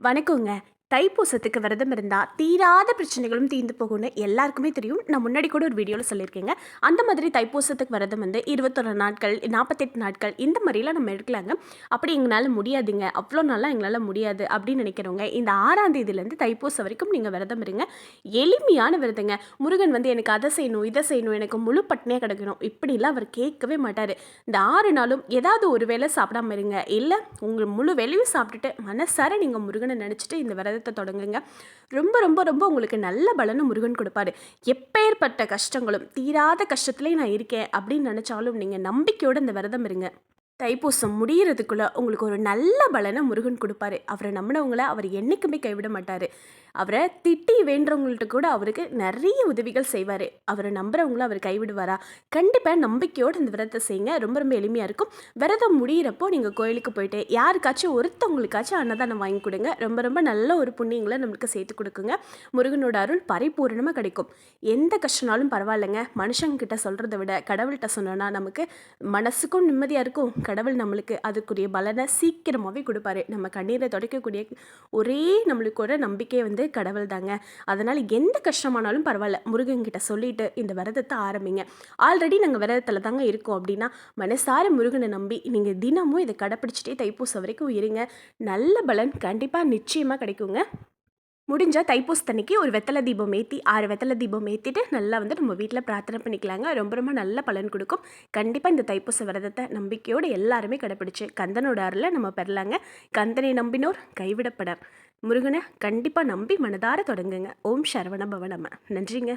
வணக்கங்க. தைப்பூசத்துக்கு விரதம் இருந்தால் தீராத பிரச்சனைகளும் தீர்ந்து போகும்னு எல்லாருக்குமே தெரியும். நான் முன்னாடி கூட ஒரு வீடியோவில் சொல்லியிருக்கேங்க. அந்த மாதிரி தைப்பூசத்துக்கு விரதம் வந்து இருபத்தொரு நாட்கள் நாற்பத்தெட்டு நாட்கள் இந்த மாதிரிலாம் நம்ம எடுக்கலாங்க. அப்படி எங்களால் முடியாதுங்க. அவ்வளோ நாளாக எங்களால் முடியாது அப்படின்னு நினைக்கிறவங்க இந்த ஆறாம் தேதியிலேருந்து தைப்பூசம் வரைக்கும் நீங்கள் விரதம் இருங்க. எளிமையான விரதங்க. முருகன் வந்து எனக்கு அதை செய்யணும் இதை செய்யணும் எனக்கு முழு பட்டினியாக கிடைக்கணும். இப்படிலாம் அவர் கேட்கவே மாட்டார். இந்த ஆறு நாளும் ஏதாவது ஒரு வேளை சாப்பிடாம இருங்க. இல்லை உங்கள் முழு வேலையும் சாப்பிட்டுட்டு மனசார நீங்கள் முருகனை நினச்சிட்டு இந்த விரதம் விரதத்தை தொடங்குங்க. ரொம்ப ரொம்ப ரொம்ப உங்களுக்கு நல்ல பலனை முருகன் கொடுப்பாரு. எப்பேற்பட்ட கஷ்டங்களும் தீராத கஷ்டத்துலேயே நான் இருக்கேன் அப்படின்னு நினச்சாலும் நீங்கள் நம்பிக்கையோடு இந்த விரதம் இருங்க. தைப்பூசம் முடிகிறதுக்குள்ளே உங்களுக்கு ஒரு நல்ல பலனை முருகன் கொடுப்பாரு. அவரை நம்பினவங்கள அவர் என்றைக்குமே கைவிட மாட்டார். அவரை திட்டி வேண்டுறவங்கள்ட்ட கூட அவருக்கு நிறைய உதவிகள் செய்வார். அவரை நம்புறவங்கள அவர் கைவிடுவாரா? கண்டிப்பாக நம்பிக்கையோடு இந்த விரதத்தை செய்யுங்க. ரொம்ப ரொம்ப எளிமையாக இருக்கும். விரதம் முடியிறப்போ நீங்கள் கோயிலுக்கு போயிட்டு யாருக்காச்சும் ஒருத்தவங்களுக்காச்சும் அன்னதானம் வாங்கி கொடுங்க. ரொம்ப ரொம்ப நல்ல ஒரு புண்ணியங்களை நம்மளுக்கு சேர்த்து கொடுக்குங்க. முருகனோட அருள் பரிபூரணமாக கிடைக்கும். எந்த கஷ்டனாலும் பரவாயில்லைங்க. மனுஷங்கிட்ட சொல்கிறத விட கடவுள்கிட்ட சொன்னோன்னா நமக்கு மனசுக்கும் நிம்மதியாக இருக்கும். கடவுள் நம்மளுக்கு அதுக்குரிய பலனை சீக்கிரமாகவே கொடுப்பாரு. நம்ம கண்ணீரை துடைக்கக்கூடிய ஒரே நம்மளுக்கோட நம்பிக்கையை வந்து கடவுள் தாங்க. அதனால் எந்த கஷ்டமானாலும் பரவாயில்ல. முருகன்கிட்ட சொல்லிட்டு இந்த விரதத்தை ஆரம்பிங்க. ஆல்ரெடி நாங்கள் விரதத்தில் தாங்க இருக்கோம் அப்படின்னா மனசார முருகனை நம்பி நீங்கள் தினமும் இதை கடைப்பிடிச்சிட்டே தைப்பூசம் வரைக்கும் இருங்க. நல்ல பலன் கண்டிப்பாக நிச்சயமாக கிடைக்குங்க. முடிஞ்சால் தைப்பூசத்தன்னைக்கு ஒரு வெத்தலை தீபம் ஏற்றி ஆறு வெத்தலை தீபம் ஏற்றிட்டு நல்லா வந்து நம்ம வீட்டில் பிரார்த்தனை பண்ணிக்கலாங்க. ரொம்ப ரொம்ப நல்ல பலன் கொடுக்கும். கண்டிப்பாக இந்த தைப்பூச விரதத்தை நம்பிக்கையோடு எல்லாருமே கடைப்பிடிச்சு கந்தனோட அருளை நம்ம பெறலாங்க. கந்தனை நம்பினோர் கைவிடப்படார் முருகனை கண்டிப்பாக நம்பி மனதார தொடங்குங்க. ஓம் சரவண பவனம நன்றிங்க.